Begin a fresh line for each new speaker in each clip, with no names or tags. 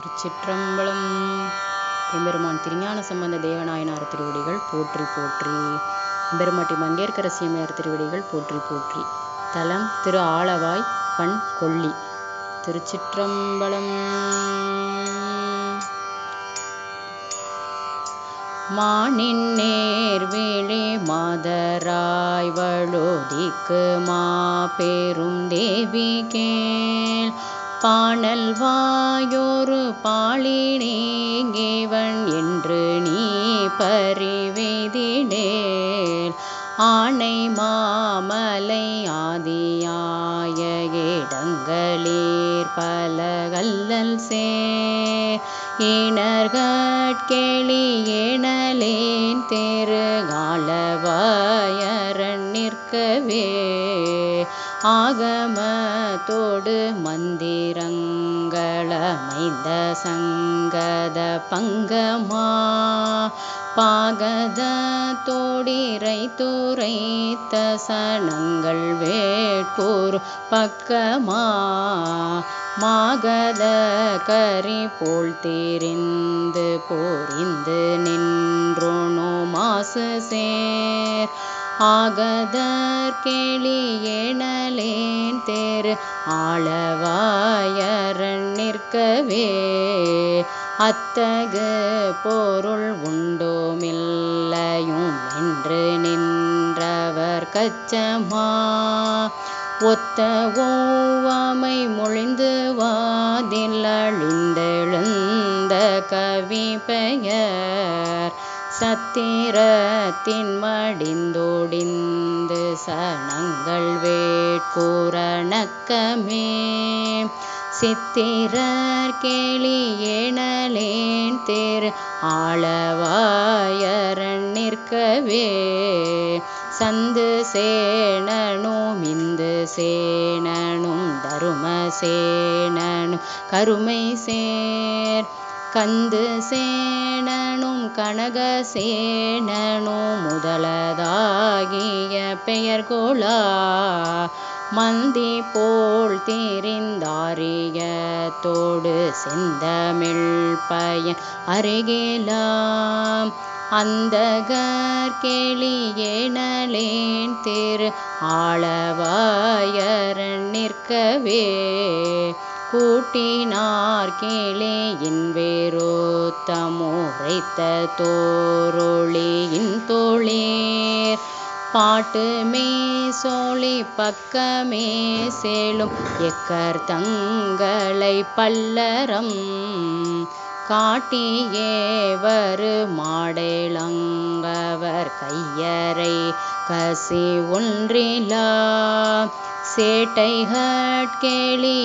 திருச்சிற்றம்பலம். எம்பெருமான் திருஞான சம்பந்த தேவநாயனார் திருவடிகள் போற்றி போற்றி. எம்பெருமாட்டி மங்கேற்கரசியமையார் திருவடிகள் போற்றி போற்றி. தலம் திரு ஆலவாய் பண் கொல்லி. திருச்சிற்றம்பலம். மானின் நேர்விழி மாதராய் வளோதிக்கு மா பெரும் தேவிகே. பாணல் வாயோரு பாலினேங்கிவன் என்று நீ பறிவெய்திடேல் ஆனை மாமலை ஆதியாய இடங்களீர் பலகல்லல் சேர். இணர்கட்கெளி ஏனலேன் தெருகாலவாயரன் நிற்கவே ஆகமத்தோடு மந்திரங்களமைந்த சங்கத பங்கமா? பாகத தோடிரை துரைத்த சனங்கள் வேட்கூர் பக்கமா? மாகத கரி போல் தெரிந்து போரிந்து நின்றோனோ மாசு சேர்? ஆகதற்கெளியேனலேன் தேர் ஆளவாயரன் நிற்கவே. அத்தகு பொருள் உண்டோமில்லையும் என்று நின்றவர் கச்சமா. ஒத்த ஓவாமை மொழிந்து வாதில் அழிந்தெழுந்த கவி பெயர் சத்திரத்தின் மடிந்தோடிந்து சனங்கள் வேட்கூறணக்கமே சித்திரர் கேளியேனலேன் தேர் ஆளவாயரன் நிற்கவே. சந்து சேனனும் இந்து சேனனும் தரும சேனனும் கருமை சேர் கந்து சேனனும் கனக சேனனும் முதலதாகிய பெயர் கோலா மந்தி போல் தெரிந்தாரியத்தோடு செந்தமிழ் பயன் அருகேலாம். அந்தகர் கேளி திரு ஆளவாயரன் நிற்கவே. கூட்டினார் கேளேயின் வேரோத்தமுரைத்த தோரொளியின் தோளேர். பாட்டுமே சோழி பக்கமே சேலும் எக்கர் தங்களை பல்லறம் காட்டியேவரு மாடேளங்கவர் கையறை கசி ஒன்றிலா. சேட்டைகட்கேளி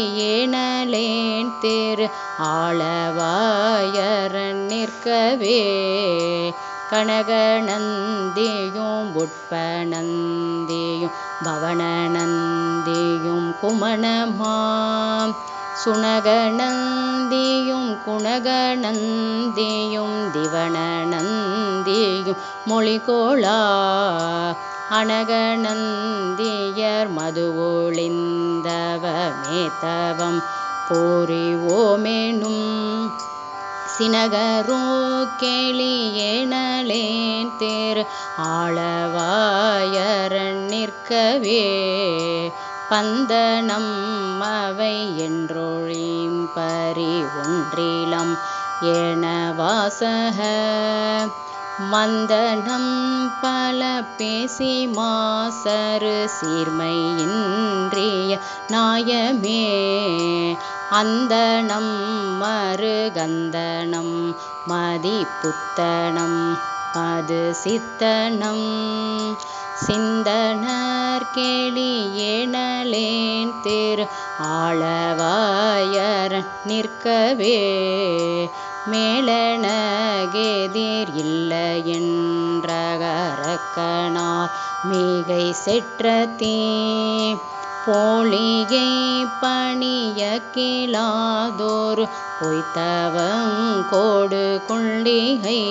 திரு ஆளவாயரன் நிற்கவே. கனகநந்தியும் உட்பநந்தியும் பவனநந்தியும் குமணமாம். சுனகநந்தியும் குணகநந்தியும் திவனநந்தியும் மொழிகோளா அனகநந்தியர் மதுவொளிந்தவமேத்தவம் போரிவோமேனும் சினகரோ கேளியேனலேன் தேர் ஆளவாயரன் நிற்கவே பந்தனம் அவை என்றொழியும் பரி ஒன்றிலம் என வாசக மந்தனம் பல பேசி மாசரு சீர்மையின்றிய நாயமே. அந்தனம் மறுகந்தனம் மதிப்புத்தனம் மது சித்தனம் சிந்தனர் கேளி ஏனலேன் திரு ஆளவாயர் நிற்கவே. மேலனகேதிர் இல்லை என்றகரக்கனார் மிகை செற்றத்தீ போலியை பணிய கிளாதோர் பொய்த்தவங்கோடு கொள்ளிகை.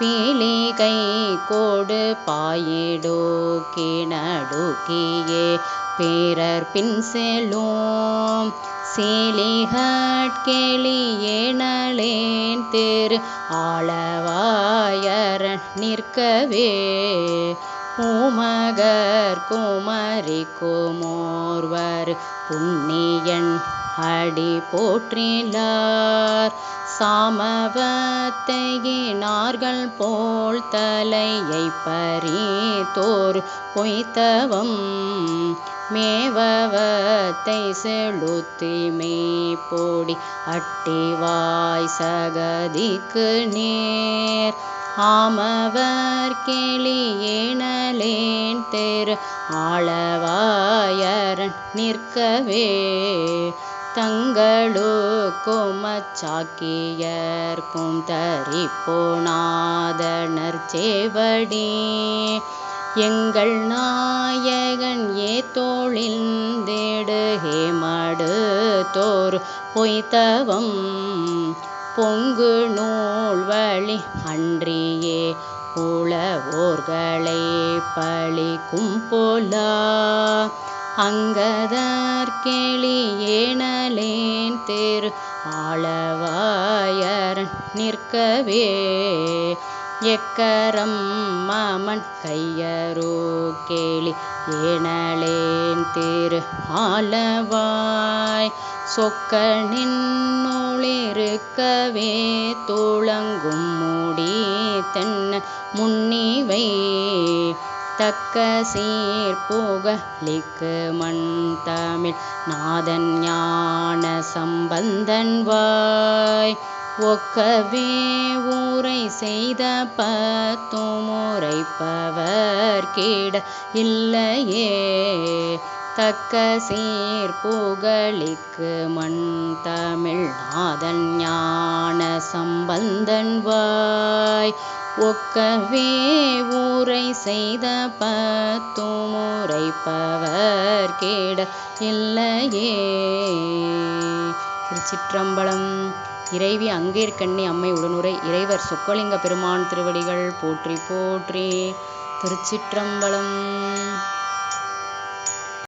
பீலிகை கோடு பாயிடோக்கி நடுக்கியே பேரர் பின் செல்லும் சீலிகட்கெளியேனலேன் திரு ஆளவாயரன் நிற்கவே. பூமகர் குமரி குமோர்வர் புண்ணியன் அடி போற்றிலார். சாமவத்தையினார்கள் போல் தலையை பறித்தோர் பொய்த்தவம். மேவவத்தை செலுத்தி மெய்ப்பொடி அட்டிவாய் சகதிக்கு நேர். ஆமவர் கேளியேனலேன் தெரு ஆளவாயரன் நிற்கவே. தங்களுக்கும் அச்சாக்கியர்க்கும் தரிப்போனாதனர் சேவடி. எங்கள் நாயகன் ஏ ஏத்தோழிந்தேடு ஹேமடு தோர் பொய்த்தவம் பொங்கு நூல் வழி அன்றியே உளவோர்களை பழிக்கும் போலா. அங்கதற்கெளியேனலேன் தேர் ஆளவாயரன் நிற்கவே. எக்கரம் மாமன் கையரோ கேளி ஏனலேன் திரு ஆலவாய் சொக்க நின்னொளிருக்கவே துளங்கும் மூடி தென்ன முன்னிவை. தக்க சீர் புகழிக்கு மண் தமிழ் நாதன் ஞான சம்பந்தன் வாய். ஒக்கவே ஊரை செய்த பத்துமுறைப்பவர் கீட இல்லையே. தக்க சீர் புகழிக்கு மண் தமிழ் நாதன் ஞான சம்பந்தன் வாய். ஒக்கவே ஊரை செய்த பத்துமுறைப்பவர் கேட இல்லையே. திருச்சிற்றம்பலம். இறைவி அங்கேற்கண்ணி அம்மை உடனுரை இறைவர் சொக்கலிங்க பெருமான் திருவடிகள் போற்றி போற்றி. திருச்சிற்றம்பலம்.